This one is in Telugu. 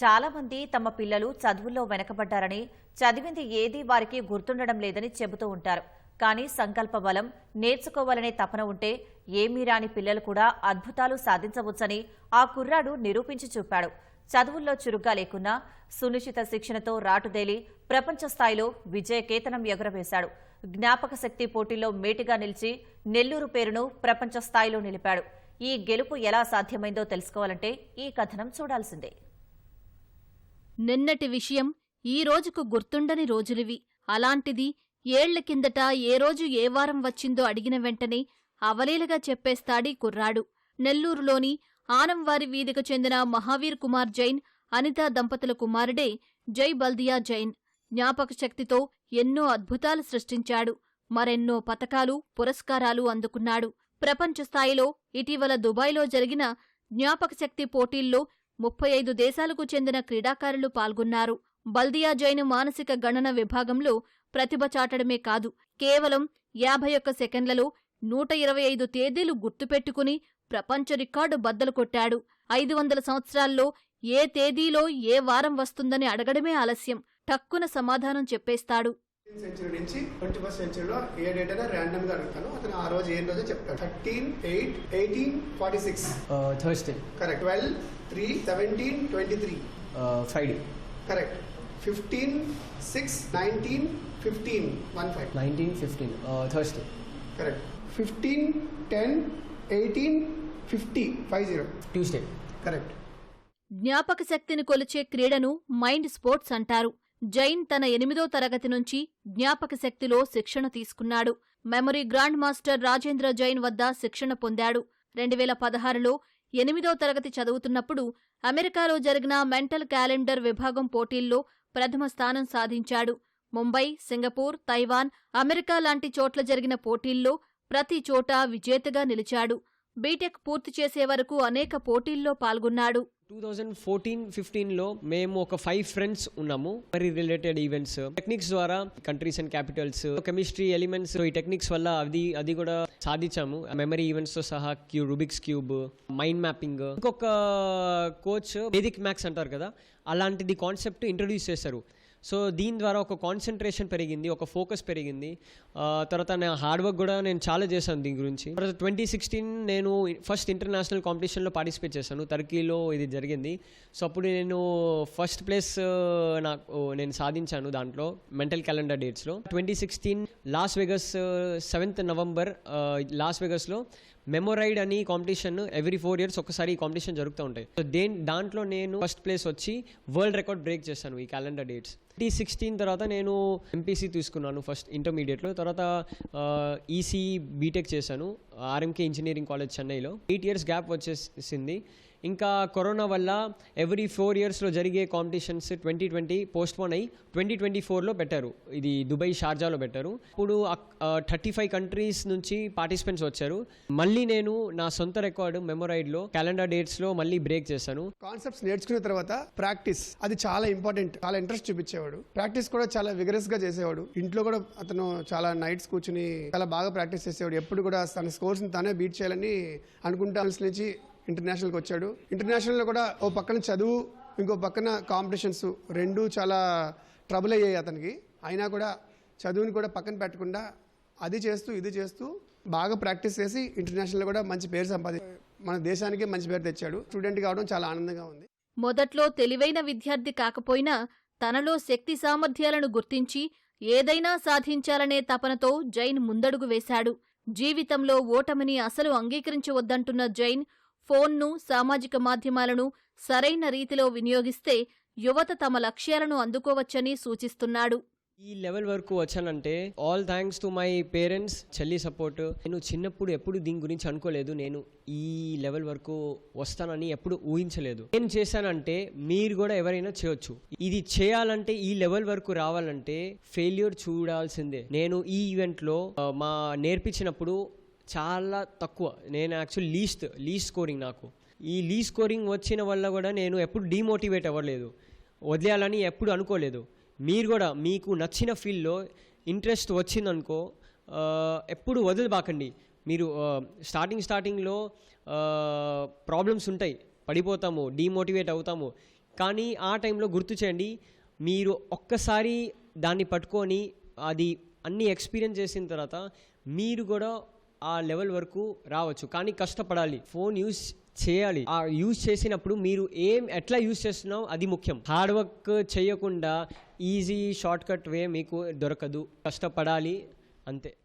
చాలా మంది తమ పిల్లలు చదువుల్లో వెనకబడ్డారని చదివింది ఏదీ వారికి గుర్తుండడం లేదని చెబుతూ ఉంటారు. కానీ సంకల్ప బలం నేర్చుకోవాలనే తపన ఉంటే ఏమీ రాని పిల్లలు కూడా అద్భుతాలు సాధించవచ్చని ఆ కుర్రాడు నిరూపించి చూపాడు. చదువుల్లో చురుగ్గా లేకున్నా సునిశ్చిత శిక్షణతో రాటుదేలి ప్రపంచ స్థాయిలో విజయకేతనం ఎగురవేశాడు. జ్ఞాపక శక్తి పోటీల్లో మేటిగా నిలిచి నెల్లూరు పేరును ప్రపంచ స్థాయిలో నిలిపాడు. ఈ గెలుపు ఎలా సాధ్యమైందో తెలుసుకోవాలంటే ఈ కథనం చూడాల్సిందే. నిన్నటి విషయం ఈ రోజుకు గుర్తుండని రోజులివి. అలాంటిది ఏళ్ళ కిందట ఏ రోజు ఏ వారం వచ్చిందో అడిగిన వెంటనే అవలీలగా చెప్పేస్తాడీ కుర్రాడు. నెల్లూరులోని ఆనంవారి వీధికి చెందిన మహావీర్ కుమార్ జైన్ అనితా దంపతుల కుమారుడే జై బల్దియా జైన్ జ్ఞాపక శక్తితో ఎన్నో అద్భుతాలు సృష్టించాడు. మరెన్నో పతకాలు పురస్కారాలు అందుకున్నాడు. ప్రపంచ స్థాయిలో ఇటీవల దుబాయ్లో జరిగిన జ్ఞాపక శక్తి పోటీల్లో ముప్పై ఐదు దేశాలకు చెందిన క్రీడాకారులు పాల్గొన్నారు. బల్దియా జైన్ మానసిక గణన విభాగంలో ప్రతిభ చాటడమే కాదు కేవలం యాభై ఒక్క సెకండ్లలో నూట ఇరవై ఐదు తేదీలు గుర్తుపెట్టుకుని ప్రపంచ రికార్డు బద్దలు కొట్టాడు. ఐదు వందల సంవత్సరాల్లో ఏ తేదీలో ఏ వారం వస్తుందని అడగడమే ఆలస్యం టక్కున సమాధానం చెప్పేస్తాడు. సెంచరీ నుంచి ట్వంటీ ఫస్ట్ సెంచరీలో ఏ డేట్ అయినా ర్యాండమ్గా అడుగుతాను. అతను ఆ రోజు ఏం రోజో చెప్తాడు. Thirteen eight eighteen forty six Thursday, correct twelve three seventeen twenty three Friday, correct fifteen six nineteen fifteen one five 1915, uh, Thursday, correct fifteen ten eighteen fifty five zero Tuesday, correct జ్ఞాపక శక్తిని కొలిచే క్రీడను మైండ్ స్పోర్ట్స్ అంటారు. జైన్ తన ఎనిమిదో తరగతి నుంచి జ్ఞాపక శక్తిలో శిక్షణ తీసుకున్నాడు. Memory grand master Rajendra Jain వద్ద శిక్షణ పొందాడు. రెండు వేల పదహారులో ఎనిమిదో తరగతి చదువుతున్నప్పుడు అమెరికాలో జరిగిన మెంటల్ క్యాలెండర్ విభాగం పోటీల్లో ప్రథమ స్థానం సాధించాడు. ముంబై సింగపూర్ తైవాన్ అమెరికా లాంటి చోట్ల జరిగిన పోటీల్లో ప్రతి చోట విజేతగా నిలిచాడు. బీటెక్ పూర్తి చేసే వరకు అనేక పోటీల్లో పాల్గొన్నాడు. టూ థౌజండ్ ఫోర్టీన్ ఫిఫ్టీన్లో మేము ఒక ఫైవ్ ఫ్రెండ్స్ ఉన్నాము. మరి రిలేటెడ్ ఈవెంట్స్ టెక్నిక్స్ ద్వారా countries and capitals chemistry elements ఈ టెక్నిక్స్ వల్ల అది అది కూడా సాధించాము. మెమరీ ఈవెంట్స్తో సహా క్యూ రుబిక్స్ క్యూబ్ మైండ్ మ్యాపింగ్ ఇంకొక కోచ్ వేదిక్ మ్యాక్స్ అంటారు కదా అలాంటిది కాన్సెప్ట్ ఇంట్రడ్యూస్ చేశారు. సో దీని ద్వారా ఒక కాన్సన్ట్రేషన్ పెరిగింది ఒక ఫోకస్ పెరిగింది. తర్వాత నా హార్డ్ వర్క్ కూడా నేను చాలా చేశాను దీని గురించి. తర్వాత ట్వంటీ సిక్స్టీన్ నేను ఫస్ట్ ఇంటర్నేషనల్ కాంపిటీషన్లో పార్టిసిపేట్ చేశాను. టర్కీలో ఇది జరిగింది. సో అప్పుడు నేను ఫస్ట్ ప్లేస్ నాకు నేను సాధించాను దాంట్లో mental calendar డేట్స్లో twenty sixteen Las Vegas seventh November Las వెగస్లో Memoriad అని కాంపిటీషన్ ఎవ్రీ ఫోర్ ఇయర్స్ ఒకసారి ఈ కాంపిటీషన్ జరుగుతూ ఉంటాయి. సో దేని దాంట్లో నేను ఫస్ట్ ప్లేస్ వచ్చి వరల్డ్ రికార్డ్ బ్రేక్ చేశాను ఈ క్యాలెండర్ డేట్స్ ట్వంటీ సిక్స్టీన్ తర్వాత నేను ఎంపీసీ తీసుకున్నాను ఫస్ట్ ఇంటర్మీడియట్లో తర్వాత ఈసీ బీటెక్ చేశాను ఆర్ఎంకే ఇంజనీరింగ్ కాలేజ్ చెన్నైలో ఎయిట్ ఇయర్స్ గ్యాప్ వచ్చేసింది. ఇంకా కరోనా వల్ల ఎవ్రీ ఫోర్ ఇయర్స్లో జరిగే కాంపిటీషన్స్ ట్వంటీ ట్వంటీ పోస్ట్పోన్ అయ్యి ట్వంటీ ట్వంటీ ఫోర్లో పెట్టారు. ఇది దుబాయ్ షార్జాలో పెట్టారు. ఇప్పుడు థర్టీ ఫైవ్ కంట్రీస్ నుంచి పార్టిసిపెంట్స్ వచ్చారు. మళ్ళీ నేను నా సొంత రికార్డు మెమొరైడ్లో క్యాలెండర్ డేట్స్లో మళ్ళీ బ్రేక్ చేశాను. కాన్సెప్ట్స్ నేర్చుకున్న తర్వాత ప్రాక్టీస్ అది చాలా ఇంపార్టెంట్ చాలా ఇంట్రెస్ట్ చూపించేవాడు. ప్రాక్టీస్ కూడా చాలా విగరస్గా చేసేవాడు. ఇంట్లో కూడా అతను చాలా నైట్స్ కూర్చుని చాలా బాగా ప్రాక్టీస్ చేసేవాడు. ఎప్పుడు కూడా తన స్కోర్స్ని తానే బీట్ చేయాలని అనుకుంటా నుంచి ఇంటర్నేషనల్కి వచ్చాడు. ఇంటర్నేషనల్లో కూడా ఓ పక్కన చదువు ఇంకో పక్కన కాంపిటీషన్స్ రెండు చాలా ట్రబుల్ అయ్యాయి అతనికి. అయినా కూడా చదువుని కూడా పక్కన పెట్టకుండా అది చేస్తూ ఇది చేస్తూ బాగా ప్రాక్టీస్ చేసి ఇంటర్నేషనల్ కూడా మంచి పేరు సంపాది మన దేశానికి మంచి పేరు తెచ్చాడు. స్టూడెంట్ కావడం చాలా ఆనందంగా ఉంది. మొదట్లో తెలివైన విద్యార్థి కాకపోయినా తనలో శక్తి సామర్థ్యాలను గుర్తించి ఏదైనా సాధించాలనే తపనతో జైన్ ముందడుగు వేశాడు. జీవితంలో ఓటమిని అసలు అంగీకరించవద్దంటున్న జైన్ ఫోన్ను సామాజిక మాధ్యమాలను సరైన రీతిలో వినియోగిస్తే యువత తమ లక్ష్యాలను అందుకోవచ్చని సూచిస్తున్నాడు. ఈ లెవెల్ వరకు వచ్చానంటే all thanks to my parents చెల్లి సపోర్ట్. నేను చిన్నప్పుడు ఎప్పుడు దీని గురించి అనుకోలేదు. నేను ఈ లెవెల్ వరకు వస్తానని ఎప్పుడు ఊహించలేదు. నేను చేశానంటే మీరు కూడా ఎవరైనా చేయొచ్చు. ఇది చేయాలంటే ఈ లెవెల్ వరకు రావాలంటే ఫెయిల్యూర్ చూడాల్సిందే. నేను ఈ ఈవెంట్లో మా నేర్పించినప్పుడు చాలా తక్కువ. నేను యాక్చువల్ లీస్ట్ లీస్ట్ స్కోరింగ్ నాకు. ఈ లీ స్కోరింగ్ వచ్చిన వల్ల కూడా నేను ఎప్పుడు డిమోటివేట్ అవ్వలేదు. వదిలేయాలని ఎప్పుడు అనుకోలేదు. మీరు కూడా మీకు నచ్చిన ఫీల్డ్లో ఇంట్రెస్ట్ వచ్చిందనుకో ఎప్పుడు వదిలిబాకండి మీరు స్టార్టింగ్ స్టార్టింగ్లో ప్రాబ్లమ్స్ ఉంటాయి. పడిపోతాము డీమోటివేట్ అవుతాము. కానీ ఆ టైంలో గుర్తు చేయండి మీరు ఒక్కసారి దాన్ని పట్టుకొని అది అన్ని ఎక్స్పీరియన్స్ చేసిన తర్వాత మీరు కూడా ఆ లెవెల్ వరకు రావచ్చు. కానీ కష్టపడాలి. ఫోన్ యూస్ చేయాలి. ఆ యూజ్ చేసినప్పుడు మీరు ఏం ఎట్లా యూజ్ చేస్తున్నావు అది ముఖ్యం. హార్డ్ వర్క్ చేయకుండా ఈజీ షార్ట్ కట్ వే మీకు దొరకదు. కష్టపడాలి. అంతే.